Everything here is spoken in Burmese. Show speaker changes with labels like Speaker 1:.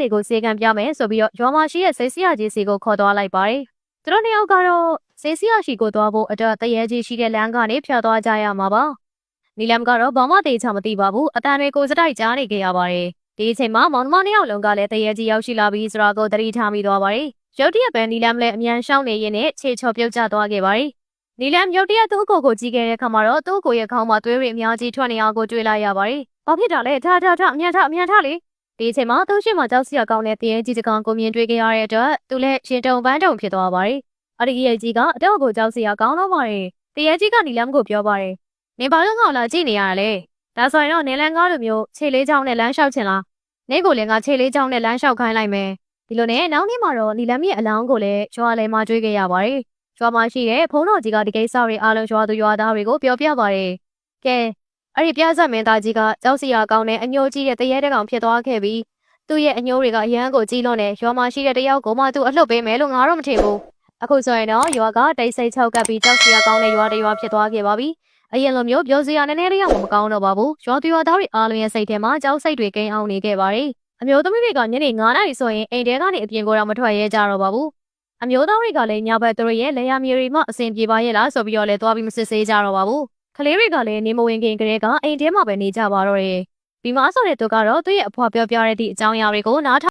Speaker 1: လေးကိုစေကံပြမယ်ဆိုပြီးတော့ရွာမှာရှိတဲ့ဆေးဆရာကြီးစီကိုခေါ်သွားလိုက်ပါတယ်။သူတို့နှစ်ယောက်ကတော့ဆေးဆရာရှိကိုသွားဖို့အတွက်တရေကြီးရှိတဲ့လမ်းကနေဖြတ်သွားကြရမှာပါ။နီလမ်ကတော့ဘာမှသိချမသိပါဘူး။အတန်တွေကိုစတိုက်ကြားနေကြရပါတယ်။ဒီအချိန်မှာမောင်နှမနှစ်ယောက်လုံးကလည်းတရေကြီးရောက်ရှိလာပြီးဆိုတာကိုသတိထားမိသွားပါတယ်။ရုတ်တရက်ပဲနီလမ်လည်းအမြန်ရှောင်းနေရင်းနဲ့ခြေချော်ပြုတ်ကျသွားခဲ့ပါတယ်။နီလမ်ရုတ်တရက်သူ့ကိုယ်ကိုကြည့်ခဲ့တဲ့အခါမှာတော့သူ့ကိုယ်ရဲ့ခေါင်းမှာသွေးတွေအများကြီးထွက်နေအောင်ကိုတွေ့လိုက်ရပါတယ်။ဘာဖြစ်တာလဲထားထားထားအမြန်ထားအမြန်ထားလေ။ ဒီအချိန်မှာသူ့ရှိမှကြောက်စရာကောင်းတဲ့တရေကြီးတစ်ကောင်ကိုမြင်တွေ့ခဲ့ရတဲ့အတွက်သူလည်းရှင်တုံပန်းတုံဖြစ်သွားပါတယ်။အဲ့ဒီရေကြီးကအတော့ကိုကြောက်စရာကောင်းတော့ပါတယ်။တရေကြီးကနီလမ်ကိုပြောပါတယ်။နေဘာလို့ငေါလာကြည့်နေရတာလဲ။ဒါဆိုရင်တော့နေလန်ကားလိုမျိုးခြေလေးချောင်းနဲ့လမ်းလျှောက်ချင်လား။နေကိုလည်းငါခြေလေးချောင်းနဲ့လမ်းလျှောက်ခိုင်းလိုက်မယ်။ဒီလိုနဲ့နောက်နေ့မှာတော့နီလမ်ရဲ့အလောင်းကိုလည်းကျွားလဲမှတွေ့ခဲ့ရပါတယ်။ရွာမှာရှိတဲ့ဘုန်းတော်ကြီးကဒီကိစ္စတွေအားလုံးရွာသူရွာသားတွေကိုပြောပြပါတယ်။ကဲ အဲ့ဒီပြဇက်မင်းသားကြီးကကြောက်စရာကောင်းတဲ့အညိုကြီးတဲ့တရေတဲ့ကောင်ဖြစ်သွားခဲ့ပြီးသူ့ရဲ့အညိုတွေကအရန်ကိုကြီးလွန်နေရွာမှာရှိတဲ့တယောက်ကိုမှသူအလှုပ်ပေးမယ်လို့ငါတော့မထင်ဘူး။အခုဆိုရင်တော့ရွာကတိတ်ဆိတ်ချောက်ကပ်ပြီးကြောက်စရာကောင်းတဲ့ရွာတစ်ရွာဖြစ်သွားခဲ့ပါပြီ။အရင်လိုမျိုးပြောစရာနည်းနည်းလေးတော့မကောင်းတော့ပါဘူး။ရွာသူရွာသားတွေအားလုံးရဲ့စိတ်ထဲမှာကြောက်စိတ်တွေကိန်းအောင်နေခဲ့ပါတယ်။အမျိုးသမီးတွေကညနေ9နာရီဆိုရင်အိမ်ထဲကနေအပြင်ကိုတော့မထွက်ရဲကြတော့ပါဘူး။အမျိုးသားတွေကလည်းညဘက်သူတို့ရဲ့လေယာမြေတွေမှအဆင်ပြေပါရဲ့လားဆိုပြီးတော့လည်းသွားပြီးမစစ်ဆေးကြတော့ပါဘူး။ ကလေးတွေကလည်းနေမဝင်ခင်ကလေးကအိမ်ထဲမှာပဲနေကြပါတော့တယ်။ဒီမှာဆိုတဲ့သူကတော့သူ့ရဲ့အဖွားပြောပြတဲ့ဒီအကြောင်းအရာတွေကိုနားထောင်